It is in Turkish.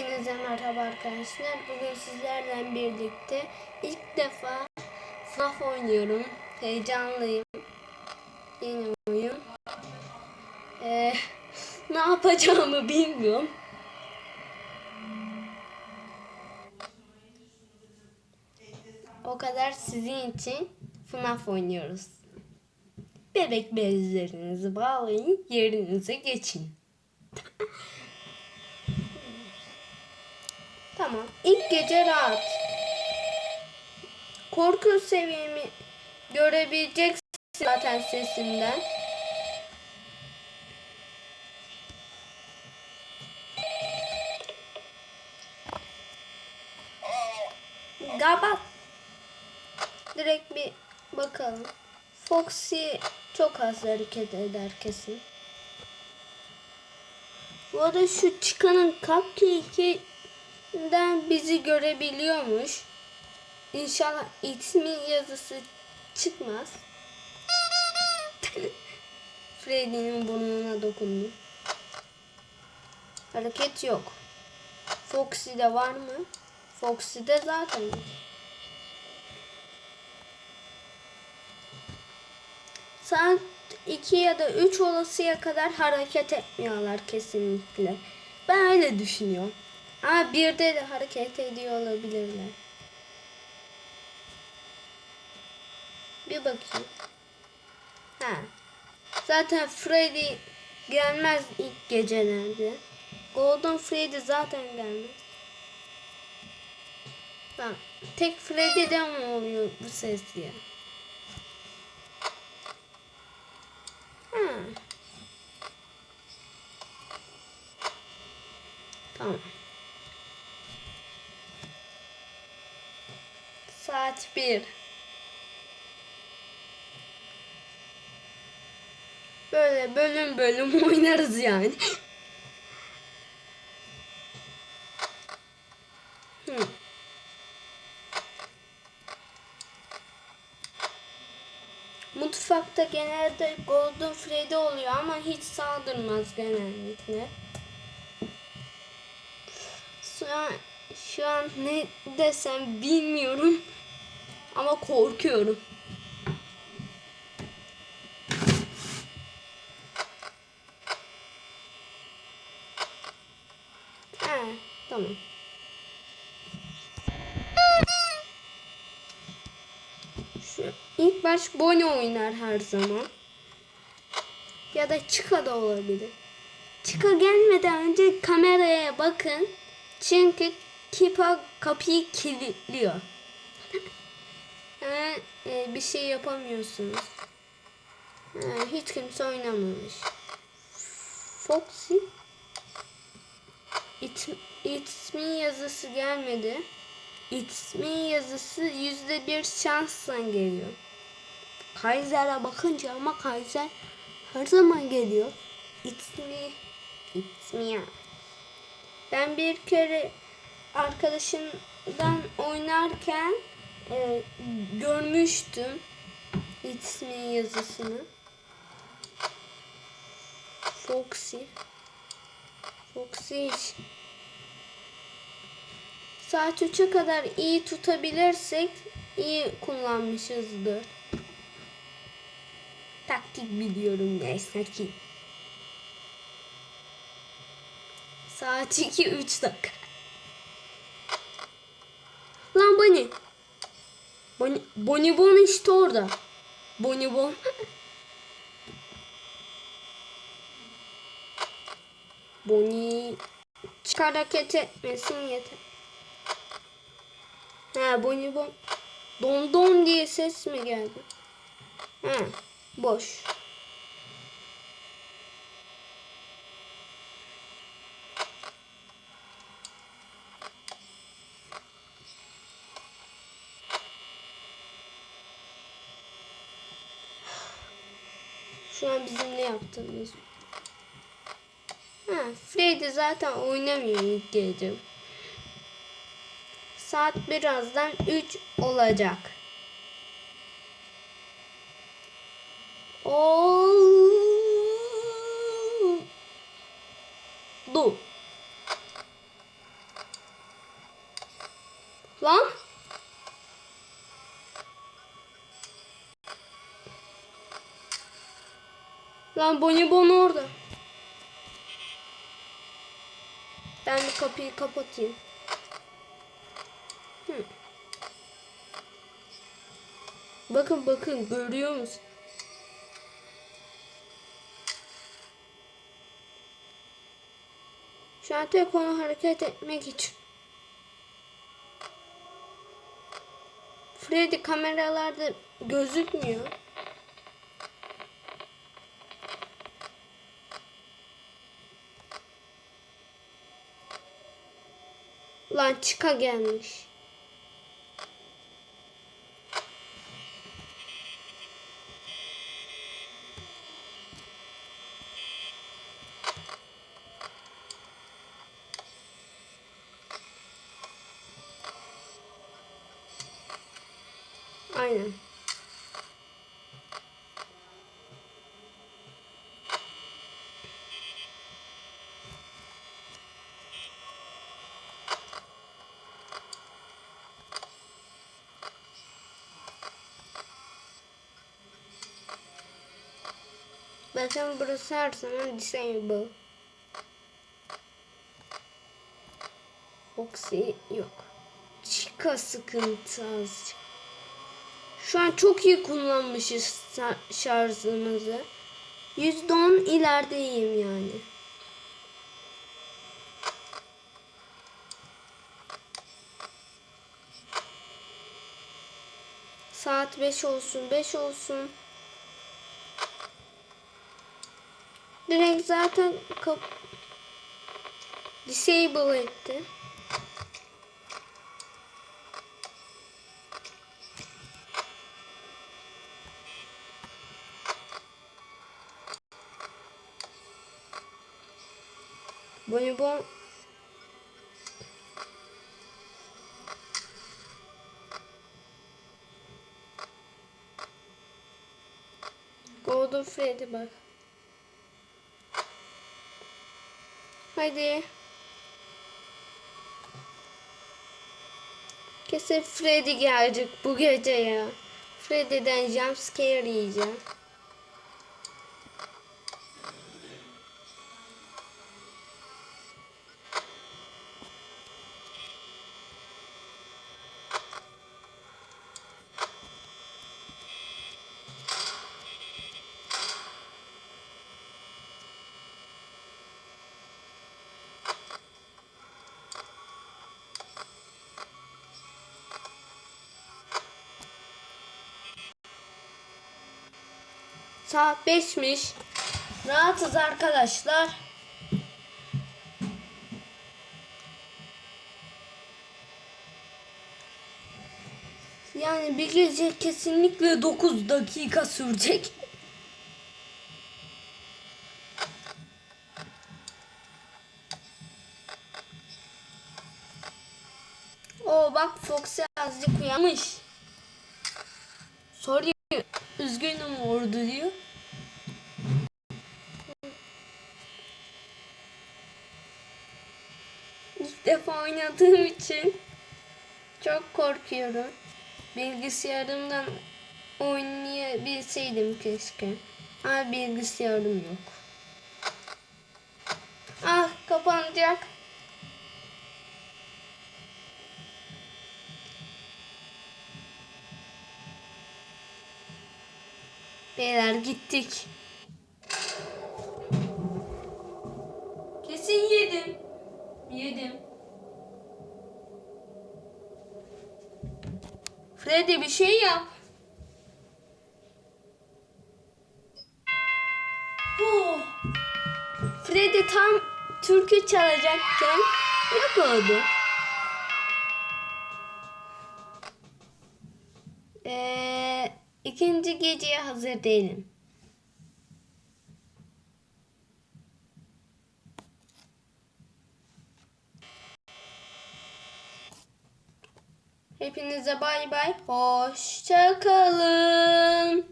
Hepinize merhaba arkadaşlar. Bugün sizlerle birlikte ilk defa FNAF oynuyorum. Heyecanlıyım. Yeni oyun. Ee, ne yapacağımı bilmiyorum. O kadar sizin için FNAF oynuyoruz. Bebek bezlerinizi bağlayın, yerinize geçin. Tamam. İlk gece rahat. Korku seviyemi görebileceksin zaten sesimden. Kapat. Direkt bir bakalım. Foxy çok az hareket eder kesin. Bu arada şu çıkanın cupcake'inden bizi görebiliyormuş. İnşallah ismin yazısı çıkmaz. Freddy'nin burnuna dokundu. Hareket yok. Foxy'de var mı? Foxy'de zaten yok. Saat 2 ya da 3 olasıya kadar hareket etmiyorlar kesinlikle. Ben öyle düşünüyorum. Ama birde de hareket ediyor olabilirler. Bir bakayım. Ha. Zaten Freddy gelmez ilk gecelerde. Golden Freddy zaten gelmez. Tamam. Tek Freddy'den mi oluyor bu ses ya? Ha. Tamam. Saat bir. Böyle bölüm bölüm oynarız yani. Mutfakta genelde Golden Freddy oluyor ama hiç saldırmaz genellikle. Şu an, şu an ne desem bilmiyorum ama korkuyorum. Ha, tamam. Şu ilk baş Bonnie oynar her zaman. Ya da Chica da olabilir. Chica gelmeden önce kameraya bakın. Çünkü Kipa kapıyı kilitliyor. Hemen e, bir şey yapamıyorsunuz. Ha, hiç kimse oynamamış. Foxy It, ismi yazısı gelmedi. İsmin yazısı yüzde bir şansla geliyor. Kaiser'e bakınca ama Kaiser her zaman geliyor. İsmi ismi ya. Ben bir kere arkadaşımdan oynarken e, görmüştüm ismin yazısını. Foxy. Foxy hiç Saat 3'e kadar iyi tutabilirsek iyi kullanmışızdır. Taktik biliyorum neyse ki. Saat 2 3 dakika. Lan Bonnie. Bon işte orada. Bonnie Bon. Bonnie çık hareket etmesin yeter. Ha Bonnie Bon. Don don diye ses mi geldi? Ha boş. Şu an bizim ne yaptığımız. Ha, Freddy zaten oynamıyor gece. Saat birazdan 3 olacak. Oldu. Lan. Lan bonibon orada. Ben kapıyı kapatayım. Hı. Bakın bakın görüyor musun? Şu an tek konu hareket etmek için. Freddy kameralarda gözükmüyor. Lan çıka gelmiş. Aynen. Bakın burası her zaman disable. Foxy yok. Chica sıkıntı azıcık. Şu an çok iyi kullanmışız şarjımızı. %10 ilerideyim yani. Saat 5 olsun, 5 olsun. Direkt zaten kap disable etti. Bonibon Golden Freddy bak. Hadi. Kesin Freddy gelecek bu gece ya. Freddy'den jumpscare yiyeceğim. Saat 5'miş. Rahatız arkadaşlar. Yani bir gece kesinlikle 9 dakika sürecek. Oo bak Foxy azıcık uyanmış. Sorry üzgünüm ordu diyor. İlk defa oynadığım için çok korkuyorum. Bilgisayarımdan oynayabilseydim keşke. Ama bilgisayarım yok. Ah kapanacak. Beyler gittik. Freddy bir şey yap. Oh. Freddy tam türkü çalacakken yok oldu. Ee, ikinci geceye hazır değilim. Hepinize bay bay. Hoşça kalın.